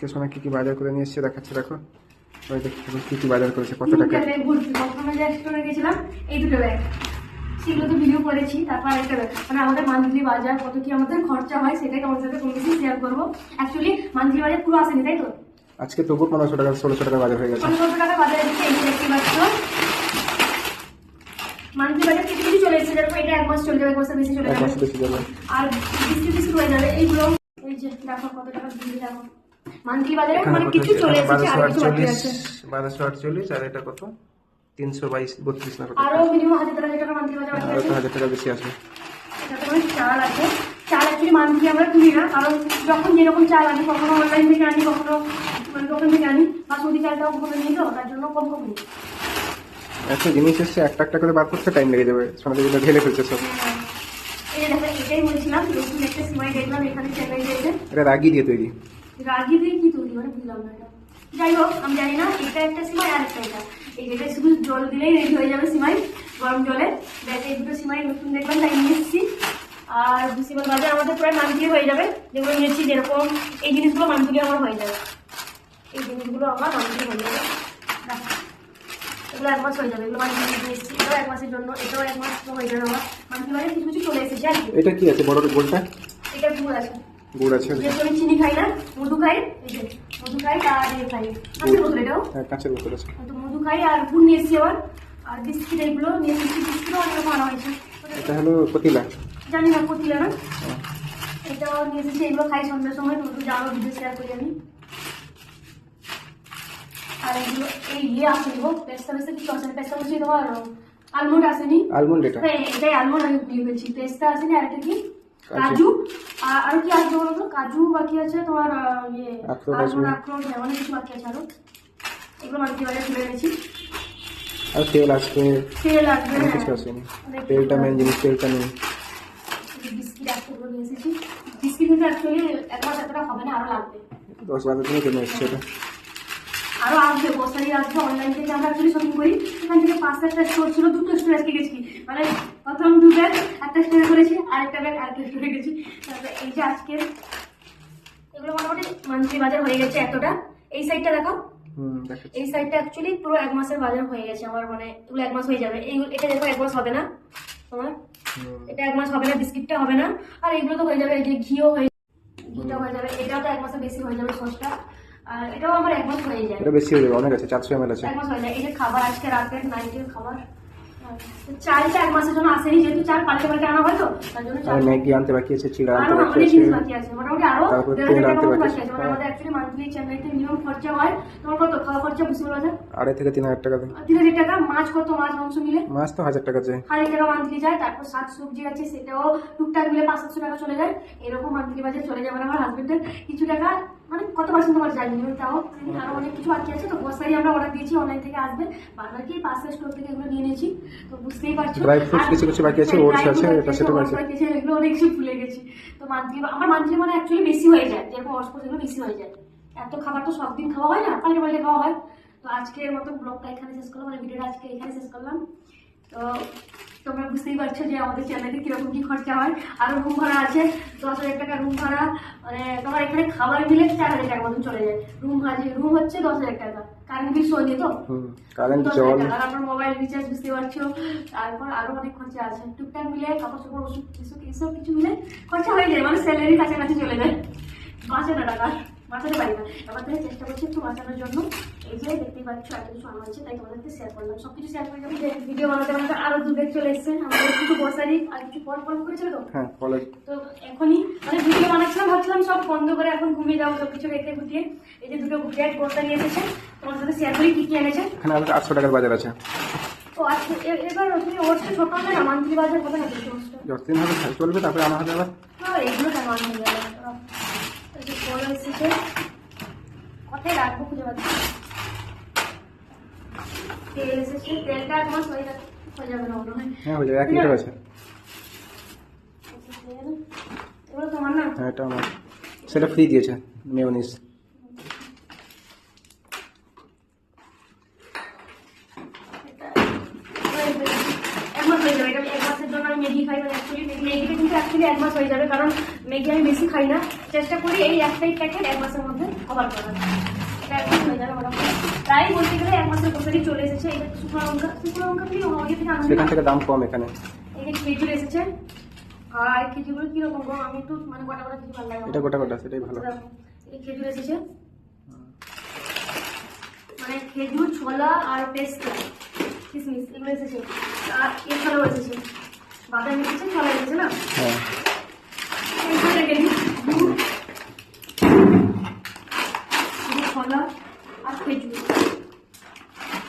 কে সময় কি কি বাজার করে নিয়ে এসছে দেখাচ্ছে দেখো। ওই দেখি এখন কি কি বাজার করেছে কত টাকা? প্রথমে যে স্টোরে গেছিলাম এই দুটো ব্যাগ। সেগুলো তো ভিডিও করেছি তারপর আরেকটা ব্যাগ। মানে আমাদের মান্থলি বাজার কত কি আমাদের খরচা হয় সেটাই তোমার সাথে কোনো কিছু শেয়ার করব। অ্যাকচুয়ালি মান্থলি বাজার পুরো আসেনি তাই তো? আজকে তবু পনেরোশো টাকা ষোলোশো টাকা বাজার হয়ে গেছে। পনেরোশো টাকা বাজারে দিচ্ছে এই দেখতে পাচ্ছ। মান্থলি বাজার কিছু কিছু চলে এসেছে যেরকম এটা এক মাস চলে যাবে এক মাসের বেশি চলে যাবে। আর বিস্কিট বিস্কিট হয়ে যাবে এইগুলো এই যে দেখো কত টাকা বিল দেখো। মান্থলি বাজারে মানে কিছু চলে এসেছে আর কিছু বাকি আছে। বারোশো আটচল্লিশ আর এটা কত? তিনশো বাইশ বত্রিশ না কত? আরও মিনিমাম হাজার টাকা টাকা মান্থলি বাজার বাকি আছে। তো হাজার টাকা বেশি আছে। তাতে করে চাল আছে। চাল অ্যাকচুয়ালি মান্থলি আমরা না কারণ যখন যেরকম চাল আনি কখনো অনলাইন থেকে আনি কখনো মানে দোকান থেকে আনি বাসমতি চালটাও কখনো নিই তো তার জন্য কম কম নিই। একটা জিনিস এসছে একটা একটা করে বার করতে টাইম লেগে যাবে সোনাদের যেগুলো ঢেলে ফেলছে সব। এই যে দেখো এটাই বলছিলাম নতুন একটা সিমাই দেখলাম এখানে চেন্নাই এটা রাগি দিয়ে তৈরি। রাগি দিয়ে কি তৈরি মানে বুঝলাম না যাই হোক আমি জানি না এটা একটা সিমাই আর একটা এটা। এই যেটা শুধু জল দিলেই রেডি হয়ে যাবে সিমাই গরম জলে। দেখ এই দুটো সিমাই নতুন দেখলাম তাই নিয়ে এসেছি। আর ভুসিমাল বাজার আমাদের প্রায় মান্থলি হয়ে যাবে। যেগুলো নিয়েছি যেরকম এই জিনিসগুলো মান্থলি আমার হয়ে যাবে। এই জিনিসগুলো আমার মান্থলি হয়ে যাবে। এগুলো এক মাস হয়ে যাবে এগুলো মান্থলি নিয়ে এসেছি। এটাও এক মাসের জন্য এটাও এক মাস হয়ে যাবে আমার। মান্থলি বাজার কিছু কিছু চলে এসেছে এটা কি আছে বড় গোলটা? এটা গুড় আছে। গুড় আছে। যেহেতু আমি চিনি খাই না মধু খাই মধু খাই আর এ খাই। আছে বোতল এটাও? হ্যাঁ কাঁচের বোতল আছে। তো মধু খাই আর গুড় নিয়ে এসেছি আবার। আর বিস্কিট এইগুলো নিয়ে এসেছি বিস্কিটও অনেক আনা হয়েছে। এটা হলো পতিলা জানি না কোথায় না? এটাও নিয়ে এসেছি এগুলো খাই সন্ধ্যার সময় তোমাকে জানো ভিডিও শেয়ার করি আমি। আর এগুলো এই ইয়ে আসেনি গো পেস্তা পেস্তা কিছু আসেনি পেস্তা বলছি তোমার আলমন্ড আসেনি আলমন্ড এটা। হ্যাঁ এটাই আলমন্ড আমি ভুলে গেছি। পেস্তা আসেনি আর একটা কি? কাজু। আর কি আসবে বলো তো? কাজু বাকি আছে তোমার ইয়ে আখরোট হ্যাঁ অনেক কিছু বাকি আছে আরও। এগুলো মাল্টি বাজার তুলে এনেছি। আর তেল আসবে। তেল আসবে হ্যাঁ। কিছু আসেনি। তেলটা মেন জিনিস তেলটা নেই। বিস্কিট এক টুকরো নিয়ে এসেছি। বিস্কিট কিন্তু অ্যাকচুয়ালি এক মাস এতটা হবে না আরও লাগবে। দশ বারো দিনের জন্য এসছে এটা। আরও আসবে গ্রোসারি আসবে অনলাইন থেকে আমরা অ্যাকচুয়ালি শপিং করি। এখান থেকে পাঁচটা একটা স্টোর ছিল দুটো স্টোর আজকে গেছি। মানে প্রথম দু ব্যাগ একটা স্টোরে করেছি আরেকটা ব্যাগ আরেকটা স্টোরে গেছি তারপরে এই যে আজকে এগুলো মোটামুটি মান্থলি বাজার হয়ে গেছে এতটা। এই সাইডটা দেখো। এই সাইডটা অ্যাকচুয়ালি পুরো এক মাসের বাজার হয়ে গেছে আমার মানে এগুলো এক মাস হয়ে যাবে। এই এটা দেখো এক মাস হবে না তোমার। এটা এক মাস হবে না বিস্কিটটা হবে না। আর এগুলো তো হয়ে যাবে এই যে ঘিও হয়ে ঘিটা হয়ে যাবে এটাও তো এক মাসে বেশি হয়ে যাবে সসটা। আর এটাও আমার এক মাস হয়ে যায়। এটা বেশি হয়ে যাবে অনেক আছে চারশো এম আছে। এক মাস হয়ে যায়। এই যে খাবার আজকে রাতের নাইটের খাবার। চালটা এক মাসের জন্য আসেনি যেহেতু চাল পাল্টে পাল্টে আনা হয় তো তার জন্য আর ম্যাগি আনতে বাকি আছে চিড়া আনতে বাকি আছে। জিনিস বাকি আছে মোটামুটি আরও তারপর তেল আনতে বাকি বাকি আছে। আছে মানে আমাদের অ্যাকচুয়ালি মান্থলি চেন্নাইতে মিনিমাম খরচা হয় তোমার কত? খাওয়া খরচা বুঝতে পারছ আড়াই থেকে তিন হাজার টাকা তিন হাজার টাকা মাছ কত? মাছ মাংস মিলে মাছ তো হাজার টাকা হাজার টাকা মান্থলি যায় তারপর শাক সবজি আছে সেটাও টুকটাক মিলে পাঁচ সাতশো টাকা চলে যায়। এরকম মান্থলি বাজে চলে যায় আমার হাজবেন্ডের কিছু টাকা মানে কত পার্সেন্ট তোমার জানি না, তাও আরও অনেক কিছু বাকি আছে তো গ্রোসারি আমরা অর্ডার দিয়েছি অনলাইন থেকে আসবে। বাজার কি পাশের স্টোর থেকে এগুলো নিয়ে নিয়েছি তো বুঝতেই পারছ। Fruits আর- কিছু কিছু বাকি আছে, dry আছে, এটা সেটা বাকি আছে। এগুলো অনেক কিছু ভুলে গেছি। তো মান্থলি আমার মান্থলি মানে অ্যাকচুয়ালি বেশি হয়ে যায় যেরকম অস্পোজ এগুলো বেশি হয়ে যায়। এত খাবার তো সব দিন খাওয়া হয় না পাল্টে পাল্টে খাওয়া হয়। তো আজকের মতো ব্লগটা এখানে শেষ করলাম মানে ভিডিওটা আজকে এখানে শেষ করলাম। তো তোমরা বুঝতেই পারছ যে আমাদের চ্যানেলে কীরকম কি খরচা হয়। আরও রুম ভাড়া আছে দশ হাজার টাকা রুম ভাড়া। মানে তোমার এখানে খাবার মিলে চার হাজার টাকা মতন চলে যায়। রুম ভাড়া রুম হচ্ছে দশ হাজার টাকা। কারেন্ট বিল সই তো কারেন্ট জল। টাকা। আর আমার মোবাইল রিচার্জ বুঝতে পারছ। তারপর আরও অনেক খরচা আছে। টুকটাক মিলে কাপড় চোপড় ওষুধ এসব এসব কিছু মিলে খরচা হয়ে যায়। মানে স্যালারি কাছাকাছি চলে যায়। বাঁচে না টাকা। বাঁচাতে পারি না এবার থেকে চেষ্টা করছি একটু বাঁচানোর জন্য। এই যে দেখতেই পাচ্ছ এত কিছু আনা হয়েছে তাই তোমাদেরকে শেয়ার করলাম। সব কিছু শেয়ার করে যাব। ভিডিও বানাতে বানাতে আরও দু ব্যাগ চলে এসছে। আমাদের কিছু বসারি আর কিছু ফল ফল করেছিল তো? হ্যাঁ তো এখনই মানে ভিডিও বানাচ্ছিলাম ভাবছিলাম সব বন্ধ করে এখন ঘুমিয়ে যাব সব কিছু রেখে গুটিয়ে। এই যে দুটো ব্যাগ নিয়ে এসেছে। তোমার সাথে শেয়ার করি কি কি এনেছে। এখানে আমাদের আটশো টাকার বাজার আছে। তো আজকে এ- এবার তুমি ওরটা ছোট হবে না মান্থলি বাজার হবে? না যতদিন হবে চলবে তারপরে আমার হাতে আবার। এগুলো কেন আনতে গেলে ফল এসেছে? কোথায় রাখব খুঁজে পাচ্ছি তেল এসেছে তেলটা এক হয়ে যাবে হয়ে যাবে না মনে হয় হ্যাঁ হয়ে যাবে এক লিটার আছে। এগুলো তোমার না? হ্যাঁ এটা আমার। সেটা ফ্রি দিয়েছে মেয়নিস এক মাস হয়ে যাবে এটা এক মাসের জন্য আমি ম্যাগি খাই মানে অ্যাকচুয়ালি ম্যাগিটা অ্যাকচুয়ালি এক মাস হয়ে যাবে কারণ ম্যাগি আমি বেশি খাই না। চেষ্টা করি এই একটাই প্যাকেট এক মাসের মধ্যে কভার করা এটা একদম হয়ে যাবে মোটামুটি। প্রায় বলতে গেলে এক মাসের চলে এসেছে। এটা শুকনো লঙ্কা। শুকনো লঙ্কা দিয়ে আমাকে থেকে আনন্দ সেখান থেকে দাম কম এখানে। এই খেজুর এসেছে। আর খেজুরগুলো কীরকম গো? আমি একটু মানে গোটা ভালো লাগে এটা গোটা গোটা সেটাই ভালো। এই খেজুর এসেছে। মানে খেজুর ছোলা আর পেস্তা কিসমিস এগুলো এসেছে। আর এছাড়াও এসেছে। বাদাম ছোলা না? হ্যাঁ। দুধ আর খেজুর।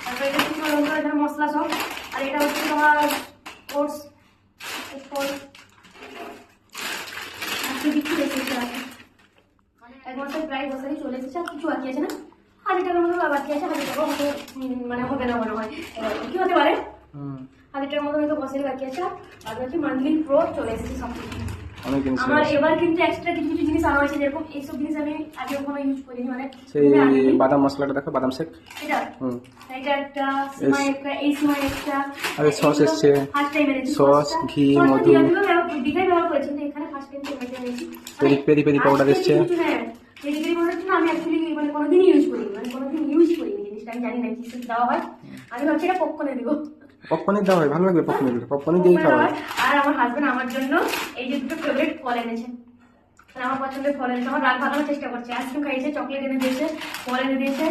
তারপরে এটা শুকনো লঙ্কা এখানে মশলা সব। আর এটা হচ্ছে তোমার ওটস এরপর আজকে কিছু এসেছে আর কি। এক মাসের প্রায় বছরই চলে এসেছে আর কিছু বাকি আছে না। হাজার টাকার মতো বাকি আছে হাজার টাকা হয়তো মানে হবে না মনে হয়। কি হতে পারে? হাজার মতো হয়তো বছরই বাকি আছে। আর বাকি মান্থলি প্রো চলে এসেছে আমার এবার কিন্তু এক্সট্রা কিছু কিছু জিনিস আনা হয়েছে যেরকম এইসব জিনিস আমি আগে কখনো ইউজ করিনি মানে সেই বাদাম মশলাটা দেখো বাদাম শেক। এটা? হুম। এটা একটা সিমাই একটা এই সিমাই একটা। আর এই এসছে। ফার্স্ট টাইম এনেছি। Sauce, ঘি, মধু। দিঘায় ব্যবহার করেছি কিন্তু এখানে ফার্স্ট টাইম সিমাইটা এনেছি। পেরি- পেরি পেরি powder এসছে। হ্যাঁ পেরি পেরি আমি অ্যাকচুয়ালি মানে কোনোদিনই ইউজ করিনি মানে কোনোদিন ইউজ করিনি জিনিসটা আমি জানি না কি কি দেওয়া হয়। আমি ভাবছি এটা পপকর্নে দিব। পপকর্নের দাও ভালো লাগবে পপকর্নগুলো পপকর্ন দিয়েই খাওয়া। আর আমার হাজবেন্ড আমার জন্য এই যে দুটো ফেভারিট ফল এনেছে। মানে আমার পছন্দের ফল এনেছে। আমার রাত ভালো চেষ্টা করছে। আইসক্রিম খাইছে চকলেট এনে দিয়েছে ফল এনে দিয়েছে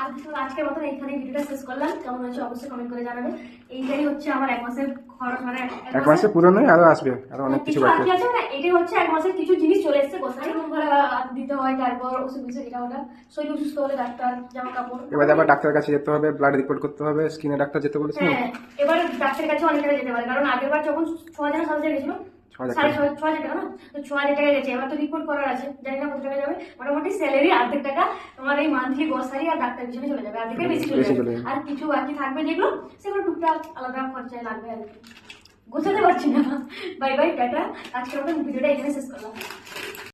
আর কিছু আজকের মতন এইখানে ভিডিওটা শেষ করলাম। কেমন হয়েছে অবশ্যই কমেন্ট করে জানাবে। এইটাই হচ্ছে আমার এক মাসের খরচ মানে এক মাসে পুরো নয় আরও আসবে আরও অনেক কিছু বাকি বাকি আছে। না এটাই হচ্ছে এক মাসের কিছু জিনিস চলে এসেছে গোসাই দিতে হয় তারপর ওষুধ এটা ওটা শরীর অসুস্থ হলে ডাক্তার জামা কাপড় এবার আবার ডাক্তারের কাছে যেতে হবে ব্লাড রিপোর্ট করতে হবে স্কিনে ডাক্তার যেতে বলেছে হ্যাঁ এবার ডাক্তারের কাছে অনেক টাকা যেতে পারে কারণ আগের বার যখন ছ হাজার সাত হাজার গেছিল সাড়ে টাকা। ছ ছ হাজার টাকা না? তো ছ হাজার টাকা গেছে। এবার তো রিপোর্ট করার আছে। জানি না কত টাকা যাবে। মোটামুটি স্যালারি অর্ধেক টাকা তোমার এই মান্থলি গ্রসারি আর ডাক্তার পিছনে চলে যাবে। অর্ধেকের বেশি চলে যাবে। আর কিছু বাকি থাকবে যেগুলো সেগুলো টুকটাক আলাদা খরচায় লাগবে আর কি। গোছাতে পারছি না। Bye bye tata. আজকে মতো ভিডিওটা এখানে শেষ করলাম।